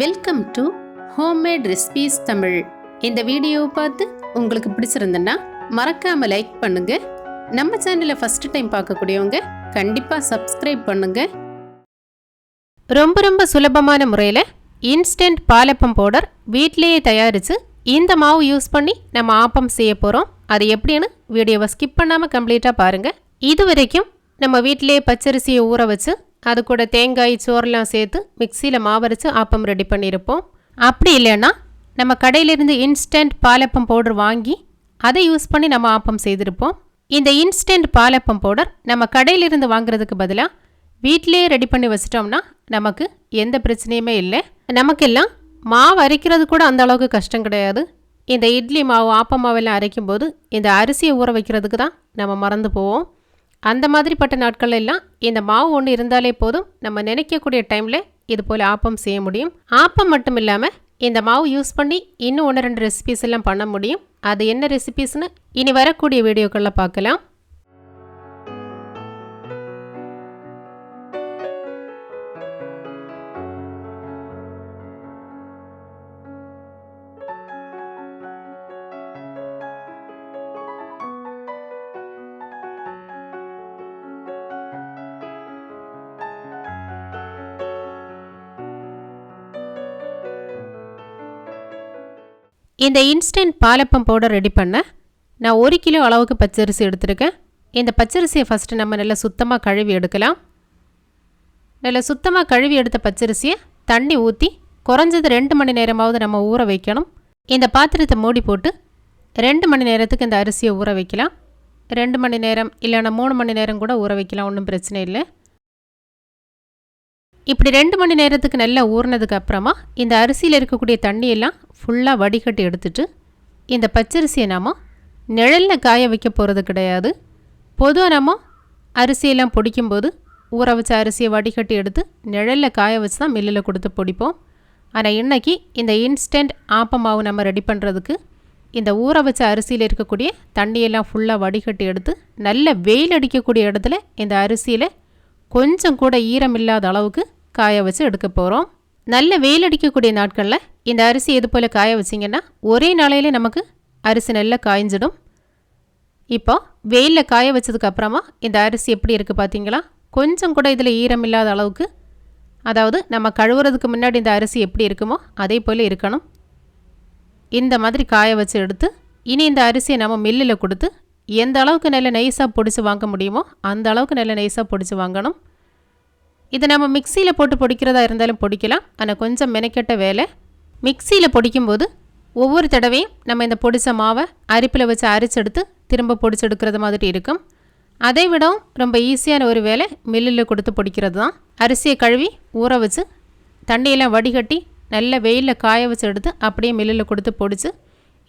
Welcome to homemade recipes Tamil இந்த வீடியோவை பார்த்து உங்களுக்கு பிடிச்சிருந்தேன்னா மறக்காம லைக் பண்ணுங்க. நம்ம சேனலை ஃபர்ஸ்ட் டைம் பார்க்கக்கூடியவங்க கண்டிப்பாக சப்ஸ்கிரைப் பண்ணுங்க. ரொம்ப ரொம்ப சுலபமான முறையில் இன்ஸ்டன்ட் பாலப்பம் பவுடர் வீட்டிலேயே தயாரித்து இந்த மாவு யூஸ் பண்ணி நம்ம ஆப்பம் செய்ய போகிறோம் அது எப்படின்னு வீடியோவை ஸ்கிப் பண்ணாமல் கம்ப்ளீட்டாக பாருங்கள் இது வரைக்கும் நம்ம வீட்டிலேயே பச்சரிசியை ஊற வச்சு அது கூட தேங்காய் சோறெல்லாம் சேர்த்து மிக்சியில் மாவரைச்சு ஆப்பம் ரெடி பண்ணியிருப்போம். அப்படி இல்லைன்னா நம்ம கடையிலிருந்து இன்ஸ்டன்ட் பாலப்பம் பவுடர் வாங்கி அதை யூஸ் பண்ணி நம்ம ஆப்பம் செய்திருப்போம். இந்த இன்ஸ்டன்ட் பாலப்பம் பவுடர் நம்ம கடையிலிருந்து வாங்குறதுக்கு பதிலாக வீட்டிலேயே ரெடி பண்ணி வச்சிட்டோம்னா நமக்கு எந்த பிரச்சனையுமே இல்லை. நமக்கெல்லாம் மாவு அரைக்கிறது கூட அந்த அளவுக்கு கஷ்டம் கிடையாது. இந்த இட்லி மாவு ஆப்ப மாவெல்லாம் அரைக்கும் போது இந்த அரிசியை ஊற வைக்கிறதுக்கு தான் நம்ம மறந்து போவோம். அந்த மாதிரிப்பட்ட நாட்கள் எல்லாம் இந்த மாவு ஒன்று இருந்தாலே போதும் நம்ம நினைக்கக்கூடிய டைமில் இது போல் ஆப்பம் செய்ய முடியும். ஆப்பம் மட்டும் இல்லாமல் இந்த மாவு யூஸ் பண்ணி இன்னும் ஒன்று ரெண்டு ரெசிபிஸ் எல்லாம் பண்ண முடியும். அது என்ன ரெசிபிஸ்னு இனி வரக்கூடிய வீடியோக்களில் பார்க்கலாம். இந்த இன்ஸ்டன்ட் பாலப்பம் பவுடர் ரெடி பண்ண நான் ஒரு கிலோ அளவுக்கு பச்சரிசி எடுத்திருக்கேன். இந்த பச்சரிசியை ஃபஸ்ட்டு நம்ம நல்லா சுத்தமாக கழுவி எடுக்கலாம். நல்லா சுத்தமாக கழுவி எடுத்த பச்சரிசியை தண்ணி ஊற்றி குறைஞ்சது ரெண்டு மணி நேரமாவது நம்ம ஊற வைக்கணும். இந்த பாத்திரத்தை மூடி போட்டு ரெண்டு மணி நேரத்துக்கு இந்த அரிசியை ஊற வைக்கலாம். ரெண்டு மணி நேரம் இல்லைன்னா மூணு மணி நேரம் கூட ஊற வைக்கலாம் ஒன்றும் பிரச்சனை இல்லை. இப்படி ரெண்டு மணி நேரத்துக்கு நல்லா ஊறினதுக்கு அப்புறமா இந்த அரிசியில் இருக்கக்கூடிய தண்ணியெல்லாம் ஃபுல்லாக வடிகட்டி எடுத்துட்டு இந்த பச்சரிசியை நாம் நிழலில் காய வைக்க போகிறது கிடையாது. பொதுவாக நம்ம அரிசியெல்லாம் பொடிக்கும்போது ஊற வச்ச அரிசியை வடிகட்டி எடுத்து நிழலில் காய வச்சு தான் மில்லில் கொடுத்து பொடிப்போம். ஆனால் இன்றைக்கி இந்த இன்ஸ்டன்ட் ஆப்பமாவு நம்ம ரெடி பண்ணுறதுக்கு இந்த ஊற வச்ச அரிசியில் இருக்கக்கூடிய தண்ணியெல்லாம் ஃபுல்லாக வடிகட்டி எடுத்து நல்ல வெயில் அடிக்கக்கூடிய இடத்துல இந்த அரிசியில் கொஞ்சம் கூட ஈரம் இல்லாத அளவுக்கு காய வச்சு எடுக்க போகிறோம் நல்ல வெயில் அடிக்கக்கூடிய நாட்களில் இந்த அரிசி இது போல் காய வச்சிங்கன்னா ஒரே நாளையிலே நமக்கு அரிசி நல்லா காய்ஞ்சிடும். இப்போ வெயிலில் காய வச்சதுக்கப்புறமா இந்த அரிசி எப்படி இருக்குது பார்த்தீங்களா? கொஞ்சம் கூட இதில் ஈரம் இல்லாத அளவுக்கு அதாவது நம்ம கழுவுறதுக்கு முன்னாடி இந்த அரிசி எப்படி இருக்குமோ அதே போல் இருக்கணும். இந்த மாதிரி காய வச்சு எடுத்து இனி இந்த அரிசியை நம்ம மில்லில் கொடுத்து எந்த அளவுக்கு நல்ல நைஸாக பிடிச்சி வாங்க முடியுமோ அந்த அளவுக்கு நல்ல நைஸாக பிடிச்சி வாங்கணும். இதை நம்ம மிக்சியில் போட்டு பொடிக்கிறதா இருந்தாலும் பொடிக்கலாம். ஆனால் கொஞ்சம் மெனக்கெட்ட வேலை. மிக்சியில் பொடிக்கும்போது ஒவ்வொரு தடவையும் நம்ம இந்த பொடிச்ச மாவை அரிப்பில் வச்சு அரிச்செடுத்து திரும்ப பொடிச்செடுக்கிறது மாதிரி இருக்கும். அதை விடவும் ரொம்ப ஈஸியான ஒரு வேலை மில்லில் கொடுத்து பொடிக்கிறது தான். அரிசியை கழுவி ஊற வச்சு தண்ணியெல்லாம் வடிகட்டி நல்ல வெயிலில் காய வச்சு எடுத்து அப்படியே மில்லில் கொடுத்து பொடிச்சு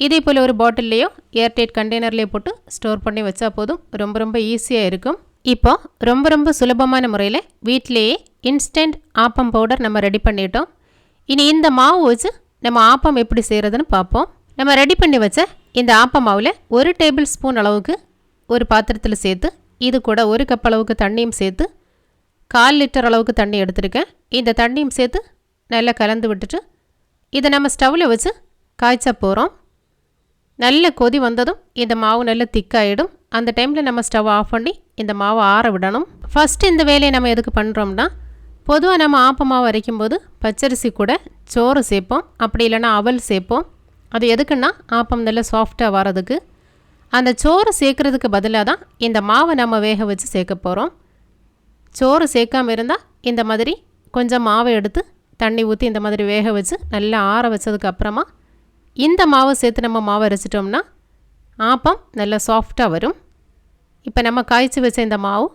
இதே போல் ஒரு பாட்டில்லையோ ஏர்டைட் கண்டெய்னர்லேயோ போட்டு ஸ்டோர் பண்ணி வச்சா போதும். ரொம்ப ரொம்ப ஈஸியாக இருக்கும். இப்போ ரொம்ப ரொம்ப சுலபமான முறையில் வீட்டிலேயே இன்ஸ்டன்ட் ஆப்பம் பவுடர் நம்ம ரெடி பண்ணிட்டோம். இனி இந்த மாவு வச்சு நம்ம ஆப்பம் எப்படி செய்கிறதுன்னு பார்ப்போம். நம்ம ரெடி பண்ணி வச்ச இந்த ஆப்ப மாவில் ஒரு டேபிள் ஸ்பூன் அளவுக்கு ஒரு பாத்திரத்தில் சேர்த்து இது கூட ஒரு கப் அளவுக்கு தண்ணியும் சேர்த்து கால் லிட்டர் அளவுக்கு தண்ணி எடுத்திருக்கேன். இந்த தண்ணியும் சேர்த்து நல்லா கலந்து விட்டுட்டு இதை நம்ம ஸ்டவ்வில் வச்சு காய்ச்ச போகிறோம் நல்ல கொதி வந்ததும் இந்த மாவு நல்ல திக்காயிடும் அந்த டைமில் நம்ம ஸ்டவ் ஆஃப் பண்ணி இந்த மாவை ஆற விடணும். ஃபஸ்ட்டு இந்த வேலையை நம்ம எதுக்கு பண்ணுறோம்னா பொதுவாக நம்ம ஆப்ப மாவு அரைக்கும்போது பச்சரிசி கூட சோறு சேர்ப்போம். அப்படி இல்லைன்னா அவல் சேர்ப்போம். அது எதுக்குன்னா ஆப்பம் நல்லா சாஃப்டாக வரதுக்கு. அந்த சோறு சேர்க்குறதுக்கு பதிலாக தான் இந்த மாவை நம்ம வேக வச்சு சேர்க்க போகிறோம் சோறு சேர்க்காம இருந்தால் இந்த மாதிரி கொஞ்சம் மாவை எடுத்து தண்ணி ஊற்றி இந்த மாதிரி வேக வச்சு நல்லா ஆற வச்சதுக்கு அப்புறமா இந்த மாவை சேர்த்து நம்ம மாவை அரைச்சிட்டோம்னா ஆப்பம் நல்லா சாஃப்டாக வரும். இப்போ நம்ம காய்ச்சி வச்ச இந்த மாவு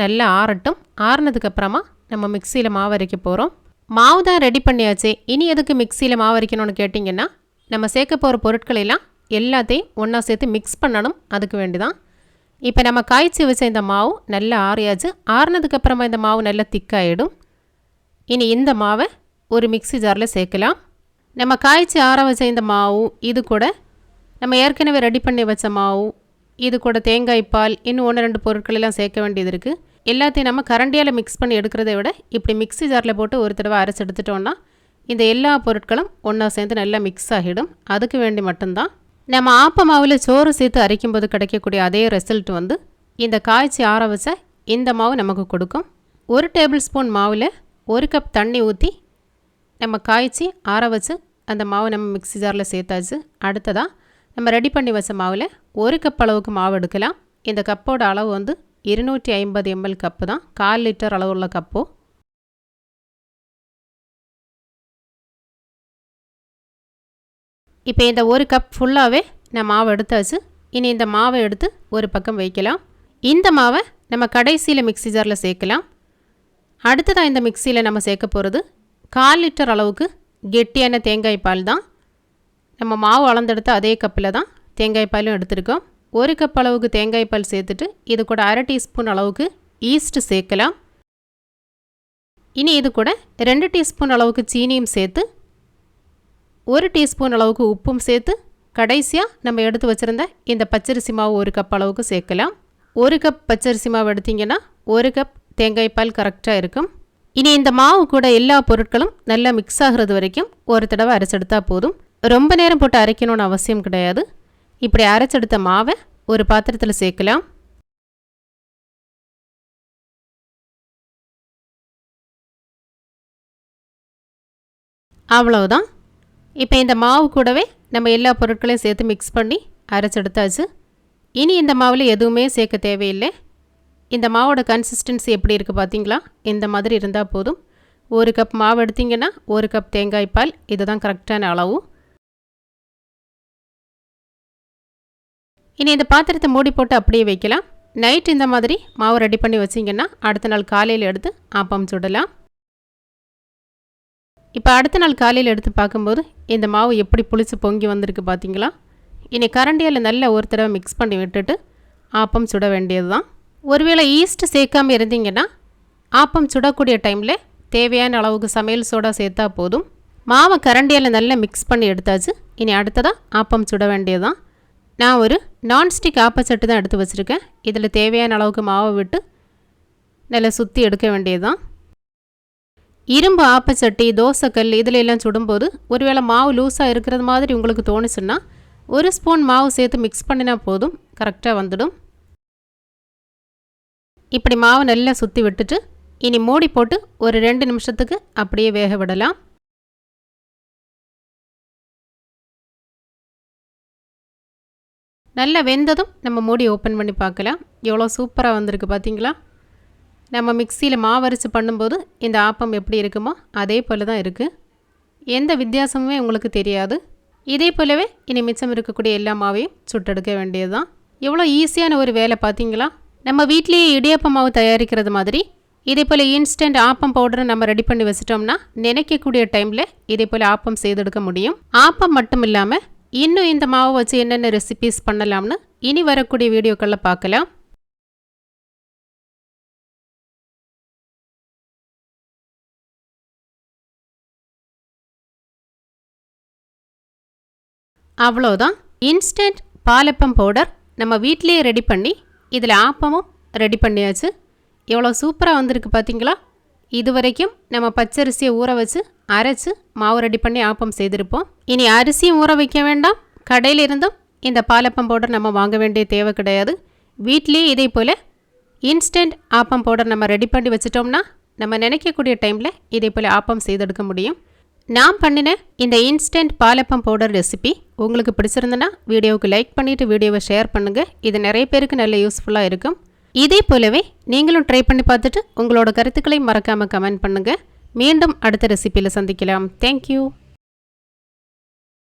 நல்லா ஆறட்டும். ஆறுனதுக்கப்புறமா நம்ம மிக்சியில் மாவு அரைக்க போகிறோம் மாவு தான் ரெடி பண்ணியாச்சு. இனி எதுக்கு மிக்சியில் மாவு அரைக்கணும்னு கேட்டிங்கன்னா நம்ம சேர்க்க போகிற பொருட்களெல்லாம் எல்லாத்தையும் ஒன்றா சேர்த்து மிக்ஸ் பண்ணணும். அதுக்கு வேண்டி தான் இப்போ நம்ம காய்ச்சி வச்ச இந்த மாவு நல்லா ஆறியாச்சு. ஆறுனதுக்கப்புறமா இந்த மாவு நல்லா திக்காயிடும். இனி இந்த மாவை ஒரு மிக்ஸி ஜாரில் சேர்க்கலாம். நம்ம காய்ச்சி ஆற வச்ச இந்த மாவு இது கூட நம்ம ஏற்கனவே ரெடி பண்ணி வச்ச மாவு இது கூட தேங்காய் பால் இன்னும் ஒன்று ரெண்டு பொருட்கள் எல்லாம் சேர்க்க வேண்டியது இருக்குது எல்லாத்தையும் நம்ம கரண்டியால் மிக்ஸ் பண்ணி எடுக்கிறத விட இப்படி மிக்ஸி ஜாரில் போட்டு ஒரு தடவை அரைச்சி எடுத்துட்டோன்னா இந்த எல்லா பொருட்களும் ஒன்றா சேர்ந்து நல்லா மிக்ஸ் ஆகிடும். அதுக்கு வேண்டி மட்டும்தான் நம்ம ஆப்ப மாவில் சோறு சேர்த்து அரைக்கும்போது கிடைக்கக்கூடிய அதே ரிசல்ட் வந்து இந்த காய்ச்சி ஆற வச்ச இந்த மாவு நமக்கு கொடுக்கும். ஒரு டேபிள் ஸ்பூன் மாவில் ஒரு கப் தண்ணி ஊற்றி நம்ம காய்ச்சி ஆற வச்சு அந்த மாவை நம்ம மிக்ஸி ஜாரில் சேர்த்தாச்சு. அடுத்ததாக நம்ம ரெடி பண்ணி வச்ச மாவில் ஒரு கப் அளவுக்கு மாவு எடுக்கலாம். இந்த கப்போட அளவு வந்து இருநூற்றி ஐம்பது எம்எல் கப்பு தான். கால் லிட்டர் அளவுள்ள கப்போ இப்போ இந்த ஒரு கப் ஃபுல்லாகவே நான் மாவு எடுத்தாச்சு. இனி இந்த மாவை எடுத்து ஒரு பக்கம் வைக்கலாம். இந்த மாவை நம்ம கடைசியில் மிக்ஸி ஜாரில் சேர்க்கலாம். அடுத்ததாக இந்த மிக்சியில் நம்ம சேர்க்க போகிறது கால் லிட்டர் அளவுக்கு கெட்டியான தேங்காய் பால் தான். நம்ம மாவு அளந்தெடுத்த அதே கப்பில் தான் தேங்காய் பாலும் எடுத்திருக்கோம். ஒரு கப் அளவுக்கு தேங்காய் பால் சேர்த்துட்டு இது கூட அரை டீஸ்பூன் அளவுக்கு ஈஸ்ட்டு சேர்க்கலாம். இனி இது கூட ரெண்டு டீஸ்பூன் அளவுக்கு சீனியும் சேர்த்து ஒரு டீஸ்பூன் அளவுக்கு உப்பும் சேர்த்து கடைசியாக நம்ம எடுத்து வச்சுருந்த இந்த பச்சரிசி மாவு ஒரு கப் அளவுக்கு சேர்க்கலாம். ஒரு கப் பச்சரிசி மாவு எடுத்திங்கன்னா ஒரு கப் தேங்காய் பால் கரெக்டாக இருக்கும். இனி இந்த மாவு கூட எல்லா பொருட்களும் நல்லா மிக்ஸ் ஆகிறது வரைக்கும் ஒரு தடவை அரைச்செடுத்தா போதும். ரொம்ப நேரம் போட்டு அரைக்கணும்னு அவசியம் கிடையாது. இப்படி அரைச்செடுத்த மாவை ஒரு பாத்திரத்தில் சேர்க்கலாம். அவ்வளவுதான். இப்போ இந்த மாவு கூடவே நம்ம எல்லா பொருட்களையும் சேர்த்து மிக்ஸ் பண்ணி அரைச்செடுத்தாச்சு. இனி இந்த மாவில் எதுவுமே சேர்க்க தேவையில்லை. இந்த மாவோட கன்சிஸ்டன்சி எப்படி இருக்குது பார்த்தீங்களா இந்த மாதிரி இருந்தால் போதும். ஒரு கப் மாவு எடுத்திங்கன்னா ஒரு கப் தேங்காய் பால். இதுதான் கரெக்டான அளவு. இனி இந்த பாத்திரத்தை மூடி போட்டு அப்படியே வைக்கலாம். நைட் இந்த மாதிரி மாவு ரெடி பண்ணி வச்சிங்கன்னா அடுத்த நாள் காலையில் எடுத்து ஆப்பம் சுடலாம். இப்போ அடுத்த நாள் காலையில் எடுத்து பார்க்கும்போது இந்த மாவு எப்படி புளிச்சு பொங்கி வந்திருக்கு பார்த்தீங்களா இனி கரண்டியால் நல்லா ஒரு தடவை மிக்ஸ் பண்ணி விட்டுட்டு ஆப்பம் சுட வேண்டியது தான் ஒருவேளை ஈஸ்ட் சேர்க்காமல் இருந்தீங்கன்னா ஆப்பம் சுடக்கூடிய டைமில் தேவையான அளவுக்கு சமையல் சோடா சேர்த்தா போதும். மாவை கரண்டியால் நல்லா மிக்ஸ் பண்ணி எடுத்தாச்சு. இனி அடுத்ததாக ஆப்பம் சுட வேண்டியது தான் நான் ஒரு நான்ஸ்டிக் ஆப்பச்சட்டு தான் எடுத்து வச்சுருக்கேன். இதில் தேவையான அளவுக்கு மாவை விட்டு நல்லா சுற்றி எடுக்க வேண்டியது தான் இரும்பு ஆப்பச்சட்டி தோசைக்கல் இதில் எல்லாம் சுடும்போது ஒருவேளை மாவு லூஸாக இருக்கிறது மாதிரி உங்களுக்கு தோணுச்சுன்னா ஒரு ஸ்பூன் மாவு சேர்த்து மிக்ஸ் பண்ணினா போதும். கரெக்டாக வந்துடும். இப்படி மாவு நல்லா சுற்றி விட்டுட்டு இனி மூடி போட்டு ஒரு ரெண்டு நிமிஷத்துக்கு அப்படியே வேக விடலாம். நல்லா வெந்ததும் நம்ம மூடி ஓப்பன் பண்ணி பார்க்கலாம். எவ்வளோ சூப்பராக வந்திருக்கு பார்த்தீங்களா? நம்ம மிக்சியில் மாவரிச்சு பண்ணும்போது இந்த ஆப்பம் எப்படி இருக்குமோ அதே போல் தான் இருக்குது எந்த வித்தியாசமுமே உங்களுக்கு தெரியாது. இதே போலவே இனி மிச்சம் இருக்கக்கூடிய எல்லா மாவையும் சுட்டெடுக்க வேண்டியது தான் எவ்வளோ ஈஸியான ஒரு வேலை பார்த்தீங்களா? நம்ம வீட்லேயே இடியாப்ப மாவு தயாரிக்கிறது மாதிரி இதே போல் இன்ஸ்டன்ட் ஆப்பம் பவுடரை நம்ம ரெடி பண்ணி வச்சிட்டோம்னா நினைக்கக்கூடிய டைமில் இதே போல் ஆப்பம் செய்தெடுக்க முடியும். ஆப்பம் மட்டும் இல்லாமல் இன்னும் இந்த மாவை வச்சு என்னென்ன ரெசிபீஸ் பண்ணலாம்னு இனி வரக்கூடிய வீடியோக்களில் பார்க்கலாம். அவ்வளோதான். இன்ஸ்டன்ட் பாலப்பம் பவுடர் நம்ம வீட்டிலேயே ரெடி பண்ணி இதில் ஆப்பமும் ரெடி பண்ணியாச்சு. எவ்வளோ சூப்பராக வந்திருக்கு பார்த்தீங்களா இது வரைக்கும் நம்ம பச்சரிசியை ஊற வச்சு அரைச்சி மாவு ரெடி பண்ணி ஆப்பம் செய்திருப்போம். இனி அரிசியும் ஊற வைக்க வேண்டாம். கடையில் இருந்தும் இந்த பாலப்பம் பவுடர் நம்ம வாங்க வேண்டிய தேவை கிடையாது. வீட்லேயே இதே போல் இன்ஸ்டன்ட் ஆப்பம் பவுடர் நம்ம ரெடி பண்ணி வச்சிட்டோம்னா நம்ம நினைக்கக்கூடிய டைமில் இதே போல் ஆப்பம் செய்தெடுக்க முடியும். நான் பண்ணின இந்த இன்ஸ்டன்ட் பாலப்பம் பவுடர் ரெசிபி உங்களுக்கு பிடிச்சிருந்தனா வீடியோவுக்கு லைக் பண்ணிவிட்டு வீடியோவை ஷேர் பண்ணுங்கள் இது நிறைய பேருக்கு நல்ல யூஸ்ஃபுல்லாக இருக்கும். இதே போலவே நீங்களும் ட்ரை பண்ணி பார்த்துட்டு உங்களோட கருத்துக்களை மறக்காமல் கமெண்ட் பண்ணுங்கள் மீண்டும் அடுத்த ரெசிப்பியில் சந்திக்கலாம். தேங்க்யூ